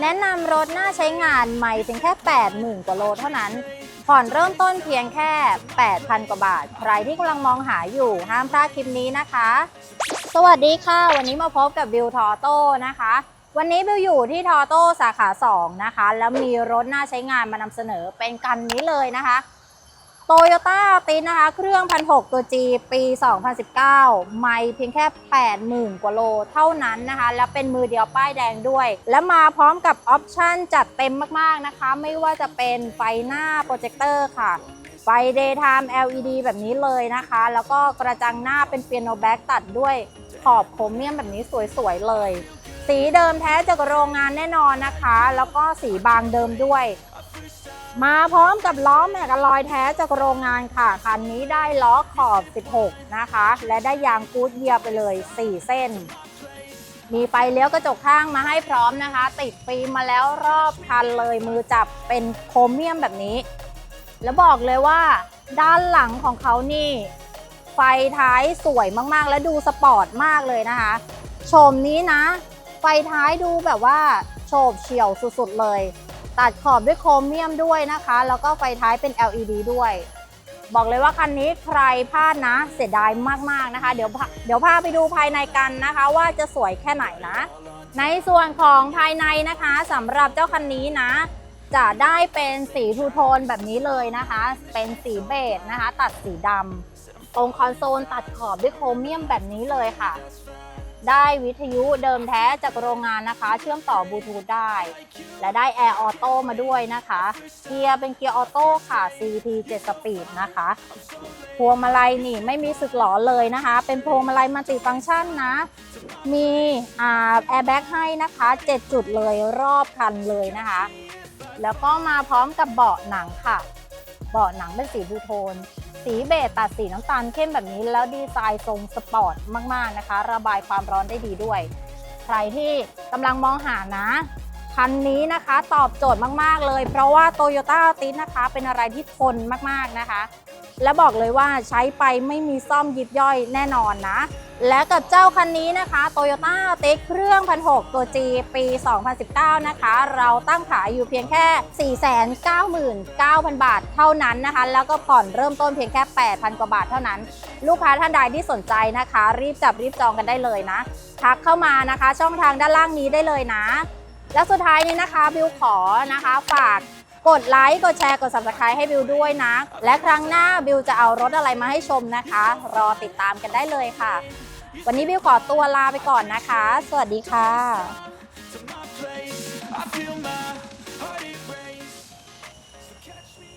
แนะนำรถน่าใช้งานใหม่เพียงแค่ 80,000 กว่าโลเท่านั้น ผ่อนเริ่มต้นเพียงแค่ 8,000 กว่าบาท ใครที่กำลังมองหาอยู่ห้ามพลาดคลิปนี้นะคะ สวัสดีค่ะ วันนี้มาพบกับบิวทอโต้นะคะ วันนี้บิวอยู่ที่ทอโต้สาขา 2 นะคะ แล้วมีรถน่าใช้งานมานำเสนอเป็นคันนี้เลยนะคะ โตโยต้าตินนะคะ เครื่องพันหตัว G ปี 2019 ไม่เพียงแค่ 80,000 กว่าโลเท่านั้นนะคะ แล้วเป็นมือเดียวป้ายแดงด้วย และมาพร้อมกับออปชั่นจัดเต็มมากๆนะคะ ไม่ว่าจะเป็นไฟหน้าโปรเจคเตอร์ค่ะ ไฟ daytime LED แบบนี้เลยนะคะ แล้วก็กระจังหน้าเป็นเปียโนแบ็กตัดด้วยขอบโครเมียมแบบนี้สวยๆเลย สีเดิมแท้จากโรงงานแน่นอนนะคะ แล้วก็สีบางเดิมด้วย มาพร้อมกับล้อแม็กอลอยแท้จากโรงงานค่ะ คันนี้ได้ล้อขอบ 16 นะคะ และได้ยางกูดเยียร์ไปเลย 4 เส้น มีไฟเลี้ยวกระจกข้างมาให้พร้อมนะคะ ติดฟิล์มมาแล้วรอบคันเลยมือจับเป็นโครเมียมแบบนี้ แล้วบอกเลยว่า ด้านหลังของเขานี่ ไฟท้ายสวยมากๆ และดูสปอร์ตมากเลยนะคะโฉมนี้นะ ไฟท้ายดูแบบว่าโฉบเฉี่ยวสุดๆเลย ตัดขอบด้วยโครเมียมด้วยนะคะ แล้วก็ไฟท้ายเป็น LED ด้วย บอกเลยว่าคันนี้ใครพลาดนะ เสียดายมากๆนะคะ เดี๋ยวพาเดี๋ยวพาไปดูภายในกันนะคะ ว่าจะสวยแค่ไหนนะ ในส่วนของภายในนะคะสำหรับเจ้าคันนี้นะ จะได้เป็นสีทูโทนแบบนี้เลยนะคะ เป็นสีเบจนะคะ ตัดสีดำตรงคอนโซลตัดขอบด้วยโครเมียมแบบนี้เลยค่ะ ได้วิทยุเดิมแท้จากโรงงานนะคะ เชื่อมต่อบลูทูธได้ และได้แอร์ออโต้มาด้วยนะคะเกียร์เป็นเกียร์ออโต้ค่ะ CT 7 Speed นะคะพวงมาลัยนี่ไม่มีสึกหลอเลยนะคะ เป็นพวงมาลัยมัลติฟังก์ชันนะ มีแอร์แบ็กให้นะคะ 7 จุดเลยรอบคันเลยนะคะ แล้วก็มาพร้อมกับเบาะหนังค่ะ เบาะหนังเป็นสีบูโทน สีเบจตัดสีน้ำตาลเข้มแบบนี้แล้วดีไซน์ทรงสปอร์ตมากๆนะคะ ระบายความร้อนได้ดีด้วย ใครที่กำลังมองหานะคันนี้นะคะตอบโจทย์มากๆเลย เพราะว่า t o y ยต้าติสนะคะ เป็นอะไรที่ทนมากๆนะคะ และบอกเลยว่าใช้ไปไม่มีซ่อมยิบย่อยแน่นอนนะ และกับเจ้าคันนี้นะคะ Toyota a ติสเครื่องพันหตัว G ปี 2019 นะคะ เราตั้งขายอยู่เพียงแค่ 499,000 บาทเท่านั้นนะคะ แล้วก็ผ่อนเริ่มต้นเพียงแค่ 8,000 กว่าบาทเท่านั้น ลูกค้าท่านใดที่สนใจนะคะ รีบจับรีบจองกันได้เลยนะ ทักเข้ามานะคะ ช่องทางด้านล่างนี้ได้เลยนะ และสุดท้ายนี้นะคะบิวขอนะคะฝากกดไลค์ กดแชร์ กด subscribe ให้บิวด้วยนะ และครั้งหน้าบิวจะเอารถอะไรมาให้ชมนะคะ รอติดตามกันได้เลยค่ะ วันนี้บิวขอตัวลาไปก่อนนะคะ สวัสดีค่ะ